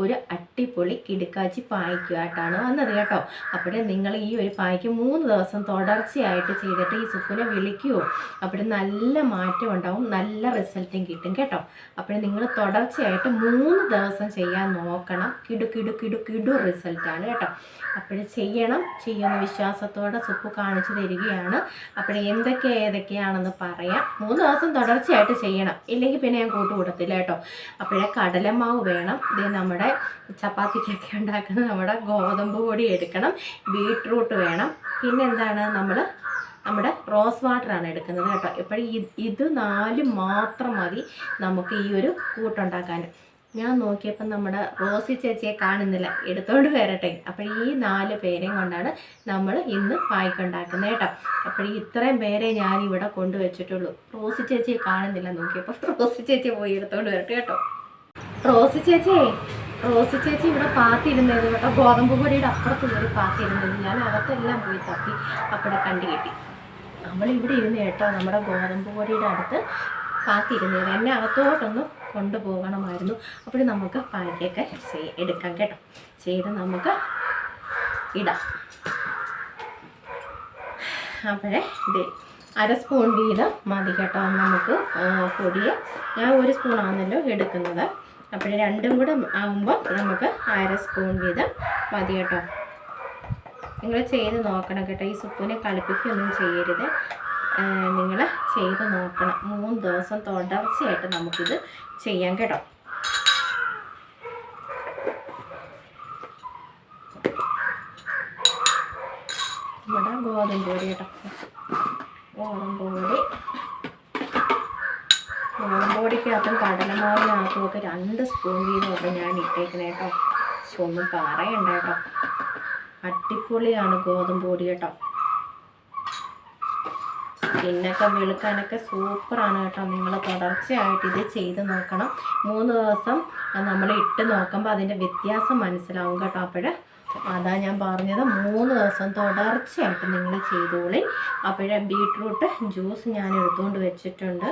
ഒരു അട്ടിപ്പൊളി കിടുക്കാച്ചി പായ്ക്കുമായിട്ടാണ് വന്നത് കേട്ടോ. അപ്പോഴേ നിങ്ങൾ ഈ ഒരു പായ്ക്ക് മൂന്ന് ദിവസം തുടർച്ചയായിട്ട് ചെയ്തിട്ട് ഈ സുക്കുനെ വിളിക്കുമോ അപ്പോൾ നല്ല മാറ്റം ഉണ്ടാവും നല്ല റിസൾട്ടും കിട്ടും കേട്ടോ. അപ്പോൾ നിങ്ങൾ തുടർച്ചയായിട്ട് മൂന്ന് ദിവസം ചെയ്യാൻ നോക്കണം. കിടു കിടു കിടു കിടു റിസൾട്ടാണ് കേട്ടോ. അപ്പോൾ ചെയ്യണം. ചെയ്യുന്ന വിശ്വാസത്തോടെ സുപ്പ് കാണിച്ചു തരികയാണ്. അപ്പോൾ എന്തൊക്കെ ഏതൊക്കെയാണെന്ന് പറയാം. മൂന്ന് ദിവസം തുടർച്ചയായിട്ട് ചെയ്യണം. ഇല്ലെങ്കിൽ പിന്നെ ഞാൻ കൂട്ടുകൂടത്തില്ല കേട്ടോ. അപ്പോഴേ കടലമാവ് വേണം. ഇത് നമ്മുടെ ചപ്പാത്തിക്കൊക്കെ ഉണ്ടാക്കുന്ന നമ്മുടെ ഗോതമ്പ് പൊടി എടുക്കണം ബീട്രൂട്ട് വേണം. പിന്നെ എന്താണ് നമ്മൾ നമ്മുടെ റോസ് വാട്ടറാണ് എടുക്കുന്നത് കേട്ടോ. എപ്പോഴും ഇത് നാല് മാത്രം മതി നമുക്ക് ഈ ഒരു കൂട്ടുണ്ടാക്കാൻ. ഞാൻ നോക്കിയപ്പോൾ നമ്മുടെ റോസി ചേച്ചിയെ കാണുന്നില്ല. എടുത്തോണ്ട് വരട്ടെ. അപ്പോൾ ഈ നാല് പേരെയും കൊണ്ടാണ് നമ്മൾ ഇന്ന് പായ്ക്കുണ്ടാക്കുന്നത് കേട്ടോ. അപ്പോൾ ഇത്രയും പേരെ ഞാൻ ഇവിടെ കൊണ്ടുവച്ചിട്ടുള്ളൂ. റോസി ചേച്ചിയെ കാണുന്നില്ല. നോക്കിയപ്പോൾ റോസി ചേച്ചി പോയി എടുത്തോണ്ട് വരട്ടെ കേട്ടോ. റോസി ചേച്ചിയെ റോസി ചേച്ചി ഇവിടെ പാത്തിരുന്നത് കേട്ടോ. ഗോതമ്പ് പൊടിയുടെ അപ്പുറത്ത് കയറി പാത്തിരുന്നത്. ഞാൻ അകത്തെല്ലാം പോയി തപ്പി അവിടെ കണ്ടു കിട്ടി. നമ്മളിവിടെ ഇരുന്ന് കേട്ടോ നമ്മുടെ ഗോതമ്പ് പൊടിയുടെ അടുത്ത് കാത്തിരുന്നത് എന്നെ അകത്തോട്ടൊന്ന് കൊണ്ടുപോകണമായിരുന്നു. അപ്പോൾ നമുക്ക് പായ്ക്കൊക്കെ ചെയ് എടുക്കാം കേട്ടോ. ചെയ്ത് നമുക്ക് ഇടാം. അപ്പോഴേ ഇത് അര സ്പൂൺ വീതം മതി കേട്ടോ നമുക്ക് പൊടിയെ. ഞാൻ ഒരു സ്പൂണാണല്ലോ എടുക്കുന്നത്. അപ്പോൾ രണ്ടും കൂടെ ആകുമ്പോൾ നമുക്ക് അര സ്പൂൺ വീതം മതി കേട്ടോ. നിങ്ങൾ ചെയ്ത് നോക്കണം കേട്ടോ. ഈ സുപ്പിനെ കളിപ്പിക്കുകയൊന്നും ചെയ്യരുത്. നിങ്ങൾ ചെയ്ത് നോക്കണം. മൂന്ന് ദിവസം തുടർച്ചയായിട്ട് നമുക്കിത് ചെയ്യാം കേട്ടോ. ഇവിടെ ഗോതമ്പ് പൊടി കേട്ടോ ഗോതമ്പ് പൊടി ഗോതമ്പ് പൊടിക്കകത്തും കടലമാവിനകത്തും ഒക്കെ രണ്ട് സ്പൂൺ വീതമൊക്കെ ഞാൻ ഇട്ടേക്കണേ കേട്ടോ. പക്ഷെ ഒന്നും പറയണ്ട കേട്ടോ. അടിപൊളിയാണ് ഗോതമ്പ് പൊടി കേട്ടോ. പിന്നൊക്കെ വെളുക്കാനൊക്കെ സൂപ്പറാണ് കേട്ടോ. നിങ്ങൾ തുടർച്ചയായിട്ട് ഇത് ചെയ്ത് നോക്കണം. മൂന്ന് ദിവസം നമ്മൾ ഇട്ട് നോക്കുമ്പോൾ അതിന്റെ വ്യത്യാസം മനസ്സിലാവും കേട്ടോ അപ്പോൾ. അതാ ഞാൻ പറഞ്ഞത് മൂന്ന് ദിവസം തുടർച്ചയായിട്ട് നിങ്ങൾ ചെയ്തോളി. അപ്പോഴേ ബീട്രൂട്ട് ജ്യൂസ് ഞാൻ എടുത്തുകൊണ്ട് വെച്ചിട്ടുണ്ട്.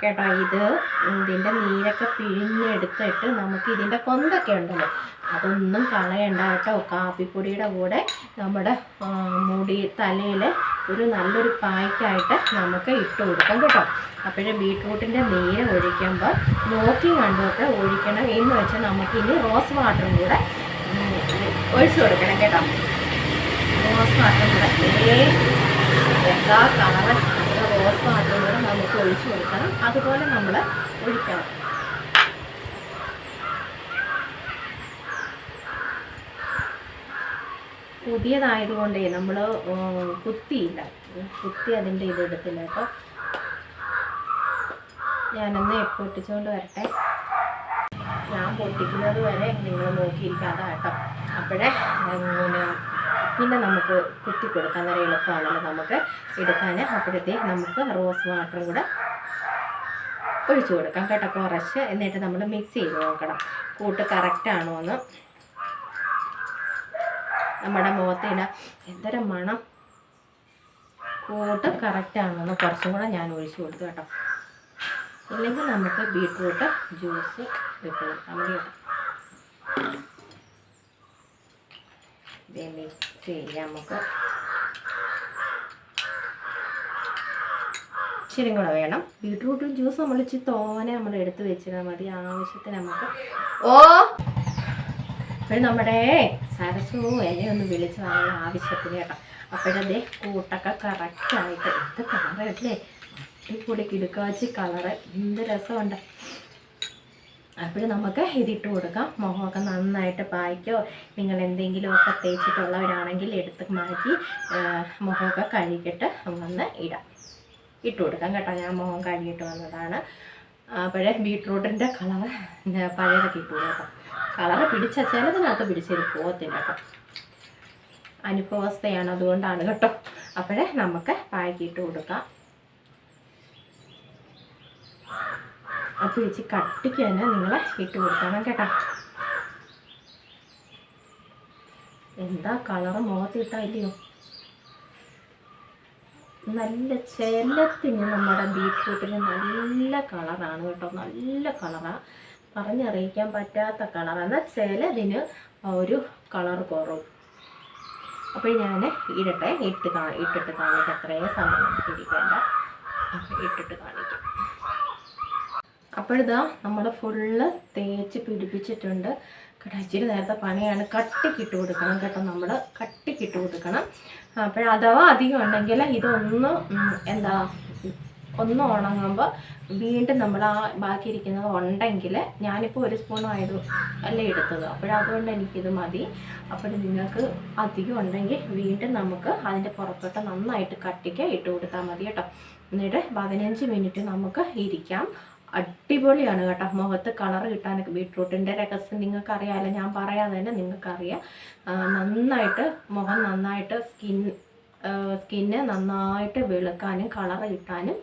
കേട്ടോ ഇത് ഇതിന്റെ നീരൊക്കെ പിഴിഞ്ഞെടുത്തിട്ട് നമുക്ക് ഇതിന്റെ കൊന്തൊക്കെ ഉണ്ടല്ലോ അതൊന്നും കളയണ്ട കേട്ടോ. കാപ്പിപ്പൊടിയുടെ കൂടെ നമ്മുടെ മുടി തലയിൽ ഒരു നല്ലൊരു പായ്ക്കായിട്ട് നമുക്ക് ഇട്ട് കൊടുക്കാം കേട്ടോ. അപ്പോഴേ ബീട്രൂട്ടിന്റെ നീര് ഒഴിക്കുമ്പോൾ നോക്കി കണ്ടൊക്കെ ഒഴിക്കണം. എന്ന് വെച്ചാൽ നമുക്ക് ഇനി റോസ് വാട്ടറും കൂടെ ഒഴിച്ചു കൊടുക്കണം കേട്ടോ. റോസ് വാട്ടറും കൂടെ. എല്ലാ കളറ്? റോസ് വാട്ടറും കൂടെ നമുക്ക് ഒഴിച്ചു കൊടുക്കണം. അതുപോലെ നമ്മൾ ഒഴിക്കണം. പുതിയതായതുകൊണ്ടേ നമ്മൾ കുത്തിയില്ല. കുത്തി അതിന്റെ ഇത് എടുത്തില്ല കേട്ടോ. ഞാനൊന്ന് പൊട്ടിച്ചുകൊണ്ട് വരട്ടെ. ഞാൻ പൊട്ടിക്കുന്നത് വരെ നിങ്ങൾ നോക്കിയിരിക്കാതെ കേട്ടോ. അപ്പോഴേ പിന്നെ നമുക്ക് കുത്തി കൊടുക്കാൻ നല്ല എളുപ്പമാണല്ലോ നമുക്ക് എടുക്കാൻ അപ്പോഴത്തേക്ക് നമുക്ക് റോസ് വാട്ടർ കൂടെ ഒഴിച്ചു കൊടുക്കാം കേട്ടോ. കുറച്ച് എന്നിട്ട് നമ്മൾ മിക്സ് ചെയ്ത് നോക്കണം. കൂട്ട് കറക്റ്റാണോ എന്ന്. നമ്മുടെ മുഖത്തിടാം എന്തൊരു മണം. കൂട്ട് കറക്റ്റാണോ എന്ന് കുറച്ചും കൂടെ ഞാൻ ഒഴിച്ചു കൊടുത്തു കേട്ടോ. ഇല്ലെങ്കിൽ നമുക്ക് ബീട്രൂട്ട് ജ്യൂസ് ഇട്ട് കൊടുക്കാം. ഇത് മിക്സ് ചെയ്യാം നമുക്ക് ഇച്ചിരി കൂടെ വേണം. ബീട്രൂട്ട് ജ്യൂസ് നമ്മൾ ഇച്ചിരി തോനെ നമ്മൾ എടുത്ത് വെച്ചാൽ മതി. ആവശ്യത്തിന് നമുക്ക്. ഓ! നമ്മുടെ സരസു എന്നെ ഒന്ന് വിളിച്ച് നല്ല ആവശ്യത്തിന് കേട്ടോ. അപ്പോഴതേ കൂട്ടൊക്കെ കറക്റ്റായിട്ട് എന്ത് കളറല്ലേ അടിപൊളി കിടുക്കാച്ചി കളറ് എന്ത് രസമുണ്ട്. അപ്പോൾ നമുക്ക് ഇതിട്ട് കൊടുക്കാം. മുഖമൊക്കെ നന്നായിട്ട് പായ്ക്കോ നിങ്ങൾ എന്തെങ്കിലുമൊക്കെ തേച്ചിട്ടുള്ളവരാണെങ്കിൽ എടുത്ത് മാറ്റി മുഖമൊക്കെ കഴുകിയിട്ട് വന്ന് ഇടാം. ഇട്ട് കൊടുക്കാം കേട്ടോ. ഞാൻ മുഖം കഴുകിയിട്ട് വന്നതാണ്. അപ്പോഴേ ബീട്രൂട്ടിന്റെ കളറ് പഴയതൊക്കെ ഇട്ട് കേട്ടോ. കളറ് പിടിച്ച ചിലതിനകത്ത് പിടിച്ചൊരു പോകത്തില്ല കേട്ടോ. അനുഭവസ്ഥയാണ് അതുകൊണ്ടാണ് കേട്ടോ. അപ്പോഴേ നമുക്ക് പായ്ക്കിട്ട് കൊടുക്കാം. അപ്പോൾ വെച്ച് കട്ടിക്ക് തന്നെ നിങ്ങൾ ഇട്ട് കൊടുക്കണം കേട്ടോ. എന്താ കളറ് മുഖത്തിട്ടില്ലയോ നല്ല ചെലത്തിന് നമ്മുടെ ബീറ്റ്റൂട്ടിന് നല്ല കളറാണ് കേട്ടോ. നല്ല കളറാണ് പറഞ്ഞറിയിക്കാൻ പറ്റാത്ത കളറാണ് ചിലതിന് ഒരു കളർ കുറവും. അപ്പോൾ ഞാൻ ഇടട്ടെ. ഇട്ട് കാ ഇട്ടിട്ട് കാണിക്കാം. അത്രയും സമയം ഇരിക്കേണ്ട. ഇട്ടിട്ട് കാണിക്കാം. അപ്പോഴിതാ നമ്മൾ ഫുള്ള് തേച്ച് പിടിപ്പിച്ചിട്ടുണ്ട്. കേട്ടോ ഇച്ചിരി നേരത്തെ പണിയാണ്. കട്ടിക്കിട്ട് കൊടുക്കണം കേട്ടോ നമ്മൾ കട്ടിക്കിട്ട് കൊടുക്കണം. അപ്പോൾ അഥവാ അധികം ഉണ്ടെങ്കിൽ ഇതൊന്ന് എന്താ ഒന്ന് ഉണങ്ങുമ്പോൾ വീണ്ടും നമ്മൾ ആ ബാക്കി ഇരിക്കുന്നത് ഉണ്ടെങ്കിൽ ഞാനിപ്പോൾ ഒരു അല്ലേ അല്ല എടുത്തത്. അപ്പോഴതുകൊണ്ട് എനിക്കിത് മതി. അപ്പോൾ നിങ്ങൾക്ക് അധികം ഉണ്ടെങ്കിൽ വീണ്ടും നമുക്ക് അതിന്റെ പുറത്തോട്ട് നന്നായിട്ട് കട്ടിക്ക് ഇട്ട് കൊടുത്താൽ മതി കേട്ടോ. എന്നിട്ട് പതിനഞ്ച് മിനിറ്റ് നമുക്ക് ഇരിക്കാം. അടിപൊളിയാണ് കേട്ടോ. മുഖത്ത് കളർ കിട്ടാനൊക്കെ ബീട്രൂട്ടിന്റെ രഹസ്യം നിങ്ങൾക്ക് അറിയാമല്ലോ ഞാൻ പറയാതെ തന്നെ നിങ്ങൾക്കറിയാം. നന്നായിട്ട് മുഖം നന്നായിട്ട് സ്കിൻ സ്കിന്ന് നന്നായിട്ട് വെളുക്കാനും കളർ കിട്ടാനും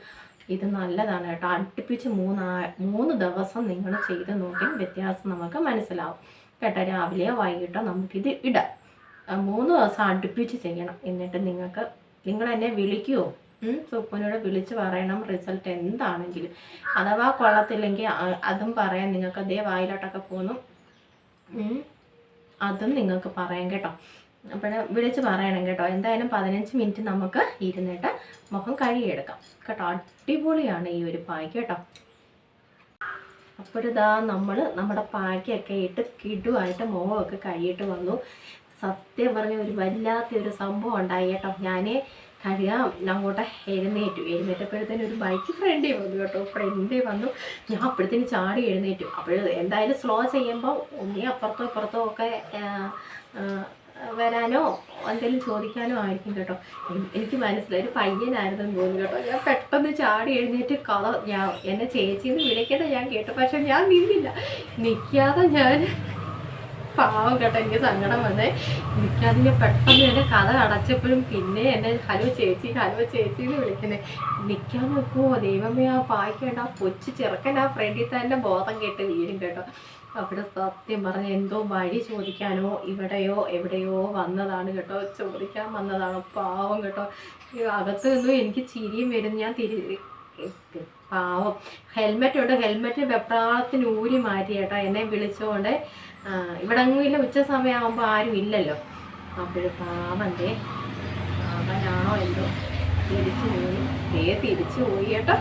ഇത് നല്ലതാണ് കേട്ടോ. അടുപ്പിച്ച് മൂന്നാ മൂന്ന് ദിവസം നിങ്ങൾ ചെയ്ത് നോക്കി വ്യത്യാസം നമുക്ക് മനസ്സിലാവും. കേട്ടോ രാവിലെയോ വൈകിട്ടോ നമുക്കിത് ഇടാം. മൂന്ന് ദിവസം അടുപ്പിച്ച് ചെയ്യണം. എന്നിട്ട് നിങ്ങൾക്ക് നിങ്ങൾ എന്നെ വിളിക്കുമോ സുപ്പനോട് വിളിച്ച് പറയണം റിസൾട്ട് എന്താണെങ്കിലും. അഥവാ കൊള്ളത്തില്ലെങ്കിൽ അതും പറയാൻ നിങ്ങൾക്ക് അതേ വായിലോട്ടൊക്കെ പോന്നു ഉം. അതും നിങ്ങൾക്ക് പറയാം കേട്ടോ. അപ്പോൾ വിളിച്ച് പറയണം കേട്ടോ. എന്തായാലും പതിനഞ്ച് മിനിറ്റ് നമുക്ക് ഇരുന്നിട്ട് മുഖം കഴുകിയെടുക്കാം. കേട്ടോ അടിപൊളിയാണ് ഈ ഒരു പായ്ക്ക് കേട്ടോ. അപ്പോൾ നമ്മൾ നമ്മുടെ പായ്ക്കൊക്കെ ഇട്ട് കിടുവായിട്ട് മുഖമൊക്കെ കഴുകിയിട്ട് വന്നു. സത്യം പറഞ്ഞ ഒരു വല്ലാത്തൊരു സംഭവം ഉണ്ടായി കേട്ടോ. ഞാൻ കഴുകാൻ അങ്ങോട്ട് എഴുന്നേറ്റു. എഴുന്നേറ്റപ്പോഴത്തേനും ഒരു ബൈക്ക് ഫ്രണ്ടേ വന്നു കേട്ടോ. ഫ്രണ്ടേ വന്നു. ഞാൻ അപ്പോഴത്തേന് ചാടി എഴുന്നേറ്റു. അപ്പോൾ എന്തായാലും സ്ലോ ചെയ്യുമ്പോൾ ഒന്നേ അപ്പുറത്തോ ഇപ്പുറത്തോ ഒക്കെ വരാനോ എന്തെങ്കിലും ചോദിക്കാനോ ആയിരിക്കും കേട്ടോ. എനിക്ക് മനസ്സിലായി. ഒരു പയ്യനായിരുന്നു തോന്നുന്നു കേട്ടോ. ഞാൻ പെട്ടെന്ന് ചാടി എഴുന്നേറ്റ് കഥ ഞാൻ എന്നെ ചേച്ചിന്ന് വിളിക്കുന്നത് ഞാൻ കേട്ടു. പക്ഷെ ഞാൻ നിന്നില്ല. നിൽക്കാതെ ഞാൻ പാവം കേട്ടോ എനിക്ക് സങ്കടം വന്നേ. എനിക്കതിന് പെട്ടെന്ന് എന്നെ കഥ അടച്ചപ്പോഴും പിന്നെ എന്നെ ഹലോ ചേച്ചി ഹലോ ചേച്ചി എന്ന് വിളിക്കുന്നത് നിൽക്കാൻ നോക്കുമോ ദൈവമേ ആ പായ്ക്കേണ്ട ആ കൊച്ചു ചെറുക്കൻ ആ ഫ്രണ്ടിൽ തന്നെ ബോധം കേട്ട് വീഴും കേട്ടോ. അവിടെ സത്യം പറഞ്ഞ എന്തോ വഴി ചോദിക്കാനോ ഇവിടെയോ എവിടെയോ വന്നതാണ് കേട്ടോ. ചോദിക്കാൻ വന്നതാണ്. പാവം കേട്ടോ. അകത്ത് നിന്നും എനിക്ക് ചിരിയും വരും. ഞാൻ തിരി പാവം. ഹെൽമെറ്റ് ഉണ്ട്. ഹെൽമെറ്റ് വെപ്രാളത്തിന് ഊരി മാറ്റി കേട്ടോ. എന്നെ വിളിച്ചുകൊണ്ട് ഇവിടെങ്കിലും ഉച്ച സമയമാകുമ്പോൾ ആരും ഇല്ലല്ലോ. അപ്പോഴും പാവന്റെ പാവനാണോ എന്തോ. തിരിച്ചു പോയി ദേ തിരിച്ചു പോയി കേട്ടോ.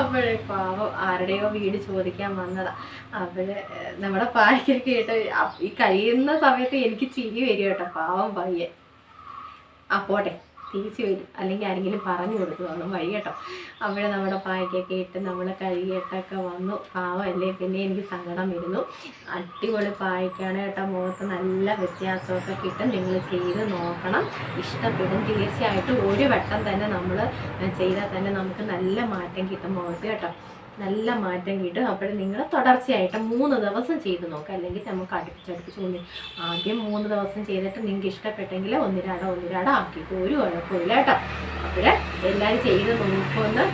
അപ്പോഴേ പാവം ആരുടെയോ വീട് ചോദിക്കാൻ വന്നതാ. അപ്പോഴ് നമ്മുടെ പായ്ക്കൊക്കെ കേട്ട് ഈ കഴിയുന്ന സമയത്ത് എനിക്ക് ചിരി വരും കേട്ടോ പാവം പയ്യൻ ആ പോട്ടെ. തിരിച്ചു വരും. അല്ലെങ്കിൽ ആരെങ്കിലും പറഞ്ഞു കൊടുത്തു വന്നു. വഴി കേട്ടോ. അവിടെ നമ്മുടെ പായ്ക്കൊക്കെ ഇട്ട് നമ്മൾ കഴുകിയിട്ടൊക്കെ വന്നു. പാവമല്ലേ പിന്നെ എനിക്ക് സങ്കടം വരുന്നു. അടിപൊളി പായ്ക്കാണ് കേട്ടോ മുഖത്ത്. നല്ല വ്യത്യാസമൊക്കെ കിട്ടും. നിങ്ങൾ ചെയ്ത് നോക്കണം. ഇഷ്ടപ്പെടും. തീർച്ചയായിട്ടും ഒരു വട്ടം തന്നെ നമ്മൾ ചെയ്താൽ തന്നെ നമുക്ക് നല്ല മാറ്റം കിട്ടും മുഖത്ത് കേട്ടോ. നല്ല മാറ്റം കിട്ടും. അപ്പോൾ നിങ്ങൾ തുടർച്ചയായിട്ട് മൂന്ന് ദിവസം ചെയ്ത് നോക്കുക അല്ലെങ്കിൽ നമുക്ക് അടുപ്പിച്ചടുപ്പിച്ച് ഒന്ന് ആദ്യം മൂന്ന് ദിവസം ചെയ്തിട്ട് നിങ്ങൾക്ക് ഇഷ്ടപ്പെട്ടെങ്കിൽ ഒന്നിരാട ഒന്നിരാട ആക്കിയിട്ട് ഒരു കുഴപ്പമില്ല കേട്ടോ. അപ്പോൾ എല്ലാവരും ചെയ്ത് നോക്കുമെന്ന്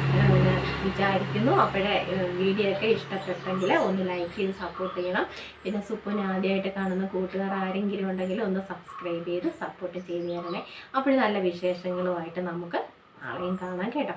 വിചാരിക്കുന്നു. അപ്പോഴേ വീഡിയോ ഒക്കെ ഇഷ്ടപ്പെട്ടെങ്കിൽ ഒന്ന് ലൈക്ക് ചെയ്ത് സപ്പോർട്ട് ചെയ്യണം. പിന്നെ സുപ്പുനെ ആദ്യമായിട്ട് കാണുന്ന കൂട്ടുകാർ ആരെങ്കിലും ഉണ്ടെങ്കിൽ ഒന്ന് സബ്സ്ക്രൈബ് ചെയ്ത് സപ്പോർട്ട് ചെയ്ത് തരണേ അപ്പോൾ നല്ല വിശേഷങ്ങളുമായിട്ട് നമുക്ക് നാളെയും കാണാം കേട്ടോ.